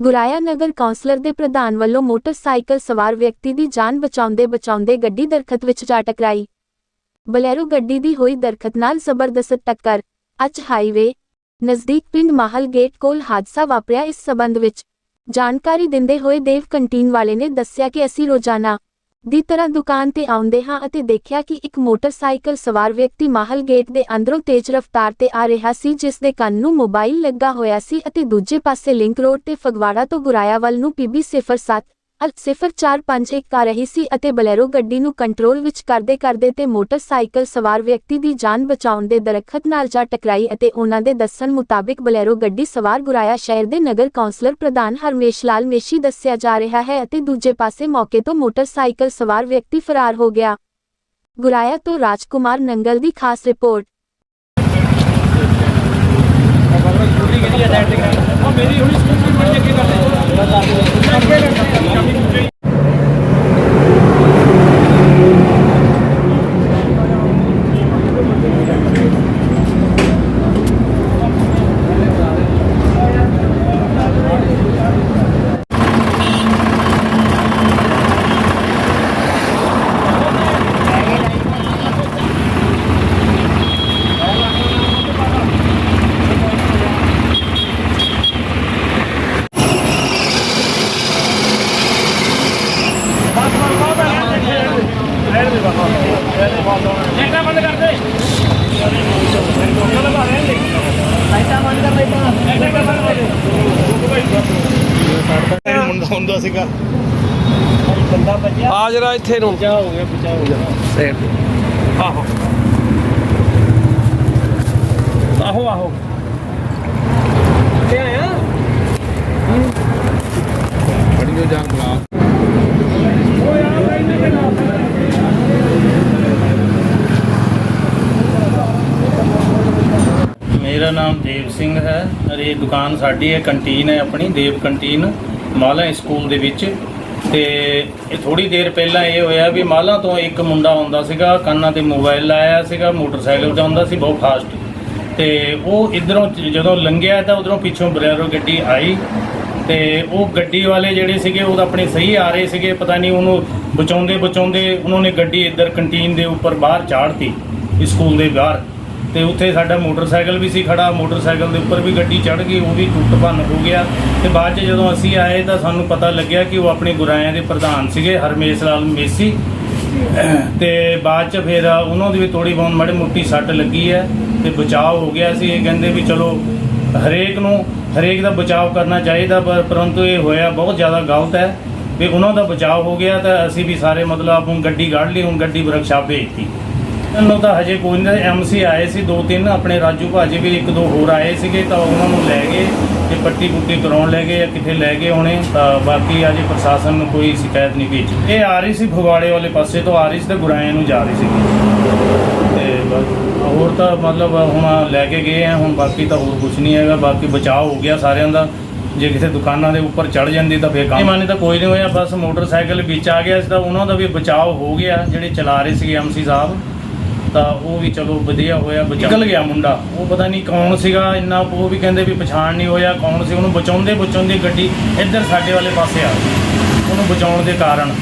ਗੁਰਾਇਆ ਨਗਰ councillor ਦੇ ਪ੍ਰਧਾਨ ਵੱਲੋਂ ਮੋਟਰਸਾਈਕਲ ਸਵਾਰ ਵਿਅਕਤੀ ਦੀ ਜਾਨ ਬਚਾਉਂਦੇ ਬਚਾਉਂਦੇ ਗੱਡੀ ਦਰਖਤ ਵਿੱਚ ਜਾ ਟਕਰਾਈ। ਬਲੈਰੋ ਗੱਡੀ ਦੀ ਹੋਈ ਦਰਖਤ ਨਾਲ ਜ਼ਬਰਦਸਤ ਟੱਕਰ। ਅੱਜ ਹਾਈਵੇ ਨਜ਼ਦੀਕ ਪਿੰਡ ਮਾਹਲ ਗੇਟ ਕੋਲ ਹਾਦਸਾ ਵਾਪਰਿਆ। ਇਸ ਸਬੰਧ ਵਿੱਚ ਜਾਣਕਾਰੀ ਦਿੰਦੇ ਹੋਏ ਦੇਵ ਕੰਟੀਨ ਵਾਲੇ ਨੇ ਦੱਸਿਆ ਕਿ ਅਸੀਂ ਰੋਜ਼ਾਨਾ ਦੀ ਤਰ੍ਹਾਂ ਦੁਕਾਨ ਤੇ ਆਉਂਦੇ ਹਾਂ ਅਤੇ ਦੇਖਿਆ ਕਿ ਇੱਕ ਮੋਟਰਸਾਈਕਲ ਸਵਾਰ ਵਿਅਕਤੀ ਮਾਹਲ ਗੇਟ ਦੇ ਅੰਦਰੋਂ ਤੇਜ਼ ਰਫ਼ਤਾਰ ਤੇ ਆ ਰਿਹਾ ਸੀ, ਜਿਸ ਦੇ ਕੰਨ ਨੂੰ ਮੋਬਾਈਲ ਲੱਗਾ ਹੋਇਆ ਸੀ ਅਤੇ ਦੂਜੇ ਪਾਸੇ ਲਿੰਕ ਰੋਡ ਤੇ ਫਗਵਾੜਾ ਤੋਂ ਗੁਰਾਇਆ ਵੱਲ ਨੂੰ PB 07 ਅਲ 0451 ਆ ਰਹੀ ਸੀ ਅਤੇ ਬਲੈਰੋ ਗੱਡੀ ਨੂੰ ਕੰਟਰੋਲ ਵਿੱਚ ਕਰਦੇ ਕਰਦੇ ਤੇ ਮੋਟਰਸਾਈਕਲ ਸਵਾਰ ਵਿਅਕਤੀ ਦੀ ਜਾਨ ਬਚਾਉਣ ਦੇ ਦਰਖਤ ਨਾਲ ਜਾ ਟਕਰਾਈ ਅਤੇ ਉਹਨਾਂ ਦੇ ਦੱਸਣ ਮੁਤਾਬਿਕ ਬਲੈਰੋ ਗੱਡੀ ਸਵਾਰ ਗੁਰਾਇਆ ਸ਼ਹਿਰ ਦੇ ਨਗਰ ਕੌਂਸਲਰ ਪ੍ਰਧਾਨ ਹਰਮੇਸ਼ ਲਾਲ ਮੇਸ਼ੀ ਦੱਸਿਆ ਜਾ ਰਿਹਾ ਹੈ ਅਤੇ ਦੂਜੇ ਪਾਸੇ ਮੌਕੇ ਤੋਂ ਮੋਟਰਸਾਈਕਲ ਸਵਾਰ ਵਿਅਕਤੀ ਫਰਾਰ ਹੋ ਗਿਆ। ਗੁਰਾਇਆ ਤੋਂ ਰਾਜਕੁਮਾਰ ਨੰਗਲ ਦੀ ਖਾਸ ਰਿਪੋਰਟ। ਲਾਈਟਾਂ ਬੰਦ ਕਰ ਦੇ ਲਾਈਟਾਂ ਬੰਦ ਕਰ ਲਾਈਟਾਂ ਮੁੰਡਾ ਹੁੰਦਾ ਸੀਗਾ ਬੰਦਾ ਬਚਿਆ ਆ ਜਰਾ ਇੱਥੇ ਨੂੰ ਬਚਾ ਹੋ ਗਿਆ ਬਚਾ ਹੋ ਗਿਆ ਆਹੋ ਆਹੋ। ਆਹੋ ਤੇ ਆਇਆ ਬੜੀਓ ਜਾਨ ਬੁਲਾ। ਮੇਰਾ ਨਾਮ ਦੇਵ ਸਿੰਘ ਹੈ। ਔਰ ਇਹ ਦੁਕਾਨ ਸਾਡੀ ਹੈ, ਕੰਟੀਨ ਹੈ ਆਪਣੀ, ਦੇਵ ਕੰਟੀਨ ਮਾਲਾ ਸਕੂਲ ਦੇ ਵਿੱਚ। ਤੇ ਇਹ ਥੋੜੀ ਦੇਰ ਪਹਿਲਾਂ ਇਹ ਹੋਇਆ ਵੀ ਮਾਲਾ ਤੋਂ ਇੱਕ ਮੁੰਡਾ ਆਉਂਦਾ ਸੀਗਾ, ਕੰਨਾਂ ਤੇ ਮੋਬਾਈਲ ਲਾਇਆ ਸੀਗਾ, ਮੋਟਰਸਾਈਕਲ ਤੇ ਆਉਂਦਾ ਸੀ, ਬਹੁਤ ਫਾਸਟ। ਤੇ ਉਹ ਇਧਰੋਂ ਜਦੋਂ ਲੰਘਿਆ ਤਾਂ ਉਧਰੋਂ ਪਿੱਛੋਂ ਬਲੈਰੋ ਗੱਡੀ ਆਈ। ਤੇ ਉਹ ਗੱਡੀ ਵਾਲੇ ਜਿਹੜੇ ਸੀਗੇ, ਉਹ ਤਾਂ ਆਪਣੇ ਸਹੀ ਆ ਰਹੇ ਸੀਗੇ, ਪਤਾ ਨਹੀਂ ਉਹਨੂੰ ਬਚਾਉਂਦੇ ਬਚਾਉਂਦੇ ਉਹਨਾਂ ਨੇ ਗੱਡੀ ਇੱਧਰ ਕੰਟੀਨ ਦੇ ਉੱਪਰ ਬਾਹਰ ਚਾੜਤੀ ਸਕੂਲ ਦੇ ਬਾਹਰ। ਤੇ ਉੱਥੇ ਸਾਡਾ ਮੋਟਰਸਾਈਕਲ ਵੀ ਸੀ ਖੜਾ, ਮੋਟਰਸਾਈਕਲ ਦੇ ਉੱਪਰ ਵੀ ਗੱਡੀ ਚੜ ਗਈ, ਉਹ ਵੀ ਟੁੱਟ ਭੰਨ ਹੋ ਗਿਆ। ਤੇ ਬਾਅਦ 'ਚ ਜਦੋਂ ਅਸੀਂ ਆਏ ਤਾਂ ਸਾਨੂੰ ਪਤਾ ਲੱਗਿਆ ਕਿ ਉਹ ਆਪਣੇ ਗੁਰਾਇਆਂ ਦੇ ਪ੍ਰਧਾਨ ਸੀਗੇ, ਹਰਮੇਸ਼ ਲਾਲ ਮੇਸੀ। ਤੇ ਬਾਅਦ 'ਚ ਫਿਰ ਉਹਨਾਂ ਦੀ ਵੀ ਥੋੜੀ ਬਹੁਤ ਮਾੜੀ ਮੋਟੀ ਸੱਟ ਲੱਗੀ ਹੈ ਤੇ ਬਚਾਅ ਹੋ ਗਿਆ ਸੀ। ਇਹ ਕਹਿੰਦੇ ਵੀ ਚਲੋ, ਹਰੇਕ ਨੂੰ, ਹਰੇਕ ਦਾ ਬਚਾਅ ਕਰਨਾ ਚਾਹੀਦਾ, ਪਰ ਪਰੰਤੂ ਇਹ ਹੋਇਆ ਬਹੁਤ ਜ਼ਿਆਦਾ ਗਲਤ ਹੈ ਵੀ ਉਹਨਾਂ ਦਾ ਬਚਾਅ ਹੋ ਗਿਆ ਤਾਂ ਅਸੀਂ ਵੀ ਸਾਰੇ ਮਤਲਬ ਹੁਣ ਗੱਡੀ ਕੱਢ ਲਈ, ਹੁਣ ਗੱਡੀ ਵਰਕਸ਼ਾਪ ਭੇਜਤੀ ਇਹਨੂੰ ਤਾਂ ਹਜੇ ਕੋਈ ਨਹੀਂ ਐਮਸੀ ਆਏ ਸੀ, ਦੋ ਤਿੰਨ ਆਪਣੇ ਰਾਜੂ ਭਾਜੀ ਵੀ ਇੱਕ ਦੋ ਹੋਰ ਆਏ ਸੀਗੇ ਤਾਂ ਉਹਨਾਂ ਨੂੰ ਲੈ ਗਏ ਤੇ ਪੱਟੀ ਪੁੱਟੀ ਕਰਾਉਣ ਲੈ ਗਏ ਜਾਂ ਕਿੱਥੇ ਲੈ ਗਏ ਹੋਣੇ, ਤਾਂ ਬਾਕੀ ਅਜੇ ਪ੍ਰਸ਼ਾਸਨ ਨੂੰ ਕੋਈ ਸ਼ਿਕਾਇਤ ਨਹੀਂ ਭੇਜੀ। ਇਹ ਆ ਰਹੀ ਸੀ ਫਗਵਾੜੇ ਵਾਲੇ ਪਾਸੇ ਤੋਂ, ਆ ਰਹੀ ਸੀ ਤੇ ਗੁਰਾਇਆਂ ਨੂੰ ਜਾ ਰਹੀ ਸੀ। ਤੇ ਹੋਰ ਤਾਂ ਮਤਲਬ ਹੁਣ ਲੈ ਕੇ ਗਏ ਆ, ਹੁਣ ਬਾਕੀ ਤਾਂ ਹੋਰ ਕੁਝ ਨਹੀਂ ਹੈਗਾ, ਬਾਕੀ ਬਚਾਅ ਹੋ ਗਿਆ ਸਾਰਿਆਂ ਦਾ। ਜੇ ਕਿਸੇ ਦੁਕਾਨਾਂ ਦੇ ਉੱਪਰ ਚੜ ਜਾਂਦੀ ਤਾਂ ਫੇਰ ਕੰਮ। ਮਾਨੇ ਤਾਂ ਕੋਈ ਨਹੀਂ ਹੋਇਆ, ਬਸ ਮੋਟਰਸਾਈਕਲ ਵਿੱਚ ਆ ਗਿਆ ਸੀ ਤਾਂ ਉਹਨਾਂ ਦਾ ਵੀ ਬਚਾਅ ਹੋ ਗਿਆ, ਜਿਹੜੇ ਚਲਾ ਰਹੇ ਸੀਗੇ ਐਮਸੀ ਸਾਹਿਬ। ਤਾਂ ਉਹ ਵੀ ਚਲੋ ਵਧੀਆ ਹੋਇਆ, ਨਿਕਲ ਗਿਆ ਮੁੰਡਾ। ਉਹ ਪਤਾ ਨਹੀਂ ਕੌਣ ਸੀਗਾ, ਇੰਨਾ ਉਹ ਵੀ ਕਹਿੰਦੇ ਵੀ ਪਛਾਣ ਨਹੀਂ ਹੋਇਆ, ਕੌਣ ਸੀ, ਉਹਨੂੰ ਬਚਾਉਂਦੇ ਬਚਾਉਂਦੇ ਗੱਡੀ ਇੱਧਰ ਸਾਡੇ ਵਾਲੇ ਪਾਸੇ ਆ ਗਈ। ਉਹਨੂੰ ਬਚਾਉਣ ਦੇ ਕਾਰਨ।